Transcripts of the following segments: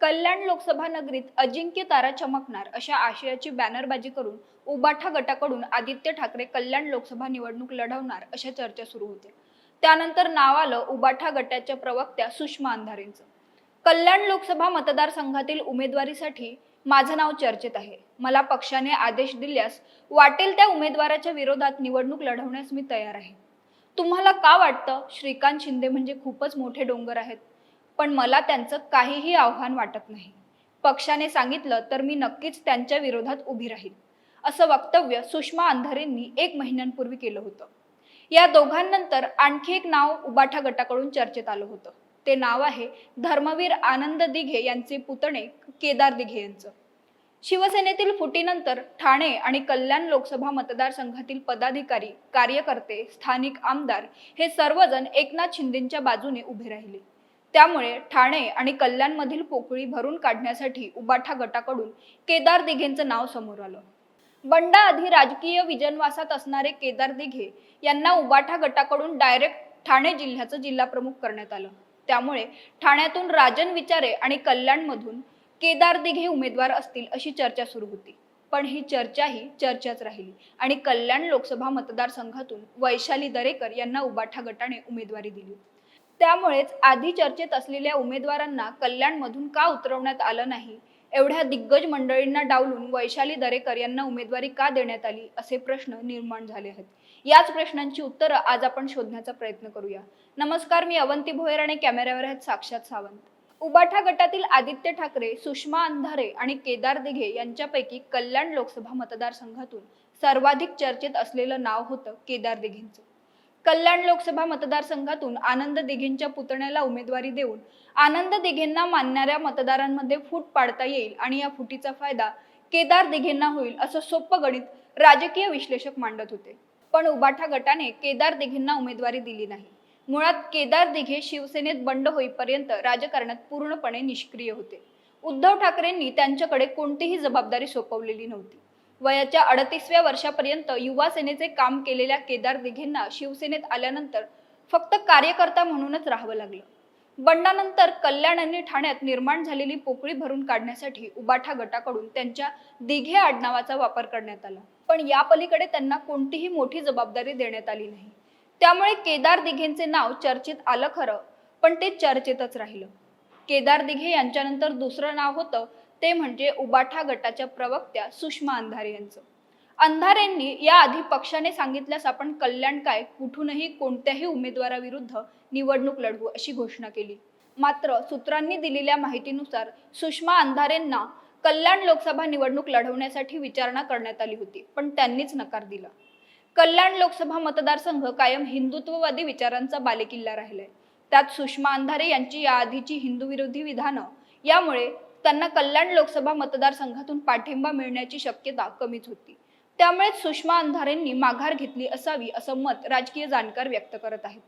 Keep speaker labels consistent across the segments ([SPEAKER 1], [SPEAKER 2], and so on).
[SPEAKER 1] कल्याण लोकसभा नगरीत अजिंक्य तारा चमकणार अशा आशयाची बॅनरबाजी करून उबाठा गटाकडून आदित्य ठाकरे कल्याण लोकसभा निवडणूक लढवणार अशा चर्चा सुरू होत्या. त्यानंतर नाव आलं उबाठा गटाच्या प्रवक्त्या सुषमा अंधारेंचं. कल्याण लोकसभा मतदारसंघातील उमेदवारीसाठी माझं नाव चर्चेत आहे. मला पक्षाने आदेश दिल्यास वाटेल त्या उमेदवाराच्या विरोधात निवडणूक लढवण्यास मी तयार आहे. तुम्हाला का वाटतं? श्रीकांत शिंदे म्हणजे खूपच मोठे डोंगर आहेत. पण मला त्यांचं काहीही आव्हान वाटत नाही. पक्षाने सांगितलं तर मी नक्कीच त्यांच्या विरोधात उभी राहील. असं वक्तव्य सुषमा अंधारेंनी एक महिन्यांपूर्वी केलं होतं. या दोघांनंतर आणखी एक नाव उबाठा गटाकडून चर्चेत आलं होतं. ते नाव आहे धर्मवीर आनंद दिघे यांचे पुतणे केदार दिघे यांचं. शिवसेनेतील फुटीनंतर ठाणे आणि कल्याण लोकसभा मतदारसंघातील पदाधिकारी कार्यकर्ते स्थानिक आमदार हे सर्वजण एकनाथ शिंदेच्या बाजूने उभे राहिले. त्यामुळे ठाणे आणि कल्याणमधील पोकळी भरून काढण्यासाठी उबाठा गटाकडून केदार दिघेंचं नाव समोर आलं. बंडा आधी राजकीय विजनवासात असणारे केदार दिघे यांना उबाठा गटाकडून डायरेक्ट ठाणे जिल्ह्याचं जिल्हा प्रमुख करण्यात आलं. त्यामुळे ठाण्यातून राजन विचारे आणि कल्याणमधून केदार दिघे उमेदवार असतील अशी चर्चा सुरू होती. पण ही चर्चाही चर्चाच राहिली आणि कल्याण लोकसभा मतदारसंघातून वैशाली दरेकर यांना उबाठा गटाने उमेदवारी दिली. त्यामुळेच आधी चर्चेत असलेल्या उमेदवारांना कल्याणमधून का उतरवण्यात आलं नाही? एवढ्या दिग्गज मंडळींना डावलून वैशाली दरेकर यांना उमेदवारी का देण्यात आली? असे प्रश्न निर्माण झाले आहेत. याच प्रश्नांची उत्तरं आज आपण शोधण्याचा प्रयत्न करूया. नमस्कार मी अवंती भोयर आणि कॅमेऱ्यावर आहेत साक्षात सावंत. उबाठा गटातील आदित्य ठाकरे सुषमा अंधारे आणि केदार दिघे यांच्यापैकी कल्याण लोकसभा मतदारसंघातून सर्वाधिक चर्चेत असलेलं नाव होतं केदार दिघेंचं. कल्याण लोकसभा मतदारसंघातून आनंद दिघेंच्या पुतण्याला उमेदवारी देऊन आनंद दिघेंना मानणाऱ्या मतदारांमध्ये फूट पाडता येईल आणि या फुटीचा फायदा केदार दिघेंना होईल असं सोपं गणित राजकीय विश्लेषक मांडत होते. पण उबाठा गटाने केदार दिघेंना उमेदवारी दिली नाही. मुळात केदार दिघे शिवसेनेत बंड होईपर्यंत राजकारणात पूर्णपणे निष्क्रिय होते. उद्धव ठाकरेंनी त्यांच्याकडे कोणतीही जबाबदारी सोपवलेली नव्हती. वयाच्या अडतीसव्या वर्षापर्यंत युवा सेनेचे काम केलेल्या केदार दिघेंना शिवसेनेत आल्यानंतर फक्त कार्यकर्ता म्हणूनच राहावं लागलं. बंडानंतर कल्याण आणि ठाण्यात निर्माण झालेली पोकळी भरून काढण्यासाठी उबाठा गटाकडून त्यांच्या दिघे आडनावाचा वापर करण्यात आला. पण या पलीकडे त्यांना कोणतीही मोठी जबाबदारी देण्यात आली नाही. त्यामुळे केदार दिघेंचे नाव चर्चेत आलं खरं पण ते चर्चेतच राहिलं. केदार दिघे यांच्यानंतर दुसरं नाव होतं ते म्हणजे उबाठा गटाच्या प्रवक्त्या सुषमा अंधारे यांचं. अंधारेंनी याआधी पक्षाने सांगितल्यास आपण कल्याण काय कुठूनही कोणत्याही उमेदवाराविरुद्ध निवडणूक लढवू अशी घोषणा केली. मात्र सूत्रांनी दिलेल्या माहितीनुसार सुषमा अंधारेंना कल्याण लोकसभा निवडणूक लढवण्यासाठी विचारणा करण्यात आली होती पण त्यांनीच नकार दिला. कल्याण लोकसभा मतदारसंघ कायम हिंदुत्ववादी विचारांचा बालेकिल्ला राहिलाय. त्यात सुषमा अंधारे यांची याआधीची हिंदू विरोधी विधानं यामुळे त्यांना कल्याण लोकसभा मतदारसंघातून पाठिंबा मिळण्याची शक्यता कमीच होती. त्यामुळे सुषमा अंधारेंनी माघार घेतली असावी असं मत राजकीय जाणकार व्यक्त करत आहेत.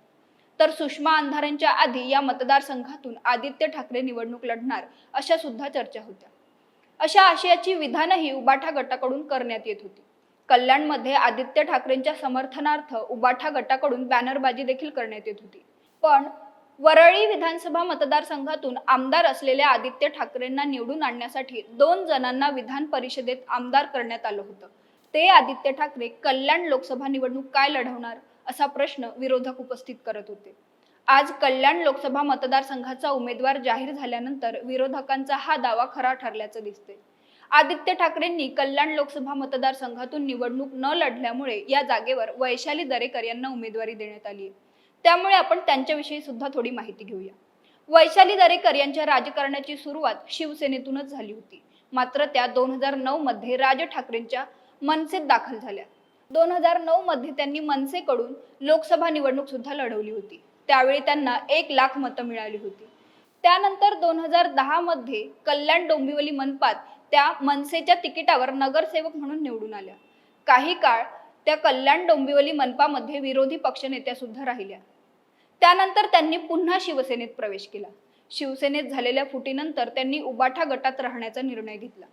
[SPEAKER 1] तर सुषमा अंधारेंच्या आधी या मतदारसंघातून आदित्य ठाकरे निवडणूक लढणार अशा सुद्धा चर्चा होत्या. अशा आशयाची विधानही उबाठा गटाकडून करण्यात येत होती. कल्याणमध्ये आदित्य ठाकरेंच्या समर्थनार्थ उबाठा गटाकडून बॅनरबाजी देखील करण्यात येत होती. पण वरळी विधानसभा मतदारसंघातून आमदार असलेल्या आदित्य ठाकरेंना निवडून आणण्यासाठी दोन जणांना विधान परिषदेत आमदार करण्यात आलं होतं. ते आदित्य ठाकरे कल्याण लोकसभा निवडणूक काय लढवणार असा प्रश्न विरोधक उपस्थित करत होते. आज कल्याण लोकसभा मतदारसंघाचा उमेदवार जाहीर झाल्यानंतर विरोधकांचा हा दावा खरा ठरल्याचं दिसते आदित्य ठाकरेंनी कल्याण लोकसभा मतदारसंघातून निवडणूक न लढल्यामुळे या जागेवर वैशाली दरेकर यांना उमेदवारी देण्यात आली आहे त्यामुळे आपण त्यांच्याविषयी सुद्धा थोडी माहिती घेऊया. वैशाली दरेकर यांच्या राजकारणाची सुरुवात शिवसेनेतूनच झाली होती. मात्र त्या दोन हजार नऊ मध्ये राज ठाकरेंच्या मनसेत दाखल झाल्या. दोन हजार नऊ मध्ये त्यांनी मनसेकडून लोकसभा निवडणूक सुद्धा लढवली होती. त्यावेळी त्यांना एक लाख मतं मिळाली होती. त्यानंतर दोन हजार दहा मध्ये कल्याण डोंबिवली मनपात त्या मनसेच्या तिकिटावर नगरसेवक म्हणून निवडून आल्या. काही काळ त्या कल्याण डोंबिवली मनपामध्ये विरोधी पक्षनेत्या सुद्धा राहिल्या. त्यानंतर त्यांनी पुन्हा शिवसेनेत प्रवेश केला. शिवसेनेत झालेल्या फुटीनंतर त्यांनी उबाठा गटात राहण्याचा निर्णय घेतला.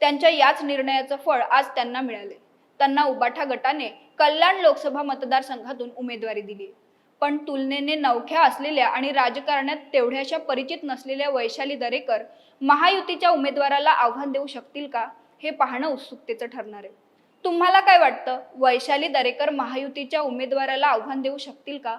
[SPEAKER 1] त्यांच्या याच निर्णयाचं फळ आज त्यांना मिळाले त्यांना उबाठा गटाने कल्याण लोकसभा मतदारसंघातून उमेदवारी दिली पण तुलनेने नवख्या असलेल्या आणि राजकारणात तेवढ्याशा परिचित नसलेल्या वैशाली दरेकर महायुतीच्या उमेदवाराला आव्हान देऊ शकतील का हे पाहणं उत्सुकतेचं ठरणार आहे. तुम्हाला काय वाटतं? वैशाली दरेकर महायुतीच्या उमेदवाराला आव्हान देऊ शकतील का?